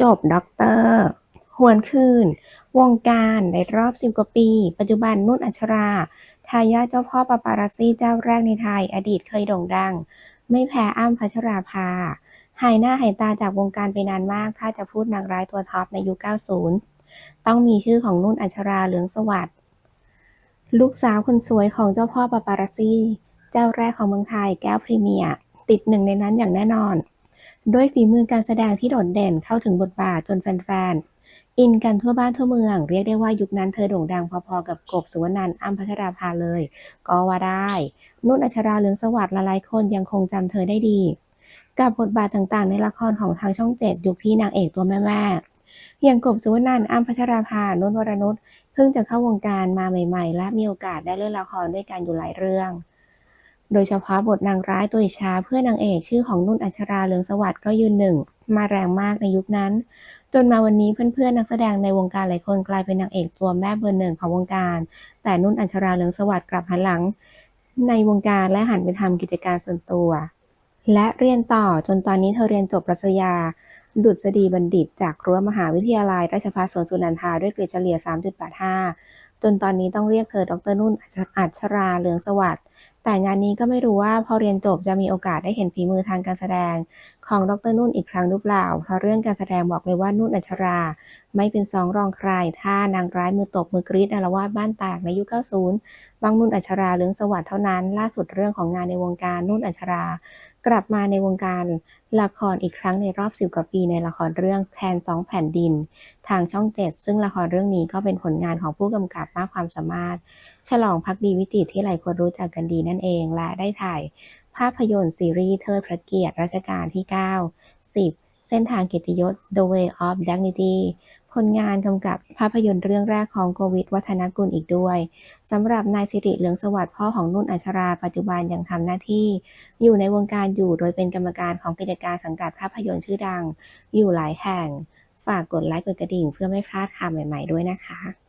จบด็อกเตอร์ หวนคืน วงการในรอบสิบกว่าปี ปัจจุบันนุ่นอัชรา ทายาทเจ้าพ่อปาปารัซี่เจ้าแรกในไทย อดีตเคยโด่งดัง ไม่แพ้อ้ำพัชราภา หายหน้าหายตาจากวงการไปนานมาก ถ้าจะพูดนางร้ายตัวท็อปในยุค 90 ต้องมีชื่อของนุ่นอัชราเหลืองสวัสดิ์ลูกสาวคนสวยของเจ้าพ่อปาปารัซี่ เจ้าแรกของเมืองไทยแก้วพรีเมียร์ติดหนึ่งในนั้นอย่างแน่นอน ด้วยฝีมือการแสดงที่โดดเด่นเข้าถึงบทบาทจนแฟนๆ อินกันทั่วบ้านทั่วเมือง เรียกได้ว่ายุคนั้นเธอโด่งดังพอๆ กับกบสุวรรณันอ้ำพัชราภาเลย ก็ว่าได้ นุ่นอัชราเลืองสวัสดิ์หลายๆคนยังคงจำเธอได้ดี กับบทบาทต่างๆ ในละครของทางช่องเจ็ดยุคที่นางเอกตัวแม่ๆอย่างกบสุวรรณันอ้ำพัชราภานุ่นวรนุชเพิ่งจะเข้าวงการมาใหม่ ๆ และมีโอกาสได้เล่นละครด้วยกันอยู่หลายเรื่อง โดยเฉพาะบทนางร้ายตัวอิจฉาเพื่อนางเอกชื่อของนุ่นอัชราเลืองสวัสดิ์ก็ยืนหนึ่ง มาแรงมากในยุคนั้น จนมาวันนี้เพื่อนๆนักแสดงในวงการหลายคนกลายเป็นนางเอกตัวแม่เบอร์หนึ่งของวงการ แต่นุ่นอัชราเลืองสวัสดิ์กลับหันหลัง ในวงการและหันไปทำกิจการส่วนตัว และเรียนต่อจนตอนนี้เธอเรียนจบปรัชญาดุษฎีบัณฑิต จากรั้วมหาวิทยาลัย ราชภัฏสวนสุนันทาด้วยเกรดเฉลี่ย 3.85 จนตอนนี้ต้องเรียกเธอดรนุ่นอัชราเลืองสวัสดิ์ แต่งานนี้ก็ไม่รู้ว่าพอเรียนจบจะมีโอกาสได้เห็นฝีมือทางการแสดง ของดรนุ่นอีกครั้งหรือเปล่า เพราะเรื่องการแสดงบอกเลยว่านุ่นอัชรา ไม่เป็นสองรองใคร ถ้านางร้ายมือตบมือกรีดอารวาสบ้านแตกในยุค 90 บางนุ่นอัชราเลืองสวัสดิ์เท่านั้น ล่าสุดเรื่องของงานในวงการนุ่นอัชรา กลับมาในวงการละครอีกครั้งในรอบสิบกว่าปีในละครเรื่องแทนสองแผ่นดิน ทางช่องเจ็ดซึ่งละครเรื่องนี้ก็เป็นผลงานของผู้กำกับมากความสามารถ ฉลองพักดีวิจิตรที่หลายคนรู้จักกันดีนั่นเอง และได้ถ่าย ภาพยนตร์ซีรีส์เทิดพระเกียรติรัชกาลที่ 9 10 เส้นทางเกียรติยศ The Way of Dignity ผลงานกำกับภาพยนตร์เรื่องแรกของโกวิทวัฒนกุลอีกด้วยสำหรับนายสิริเหลืองสวัสดิ์พ่อของนุ่นอัชราปัจจุบันยังทำหน้าที่ อยู่ในวงการอยู่โดยเป็นกรรมการของกิจการสังกัดภาพยนตร์ชื่อดัง อยู่หลายแห่ง ฝากกดไลค์กดกระดิ่งเพื่อไม่พลาดข่าวใหม่ ๆ ด้วยนะคะ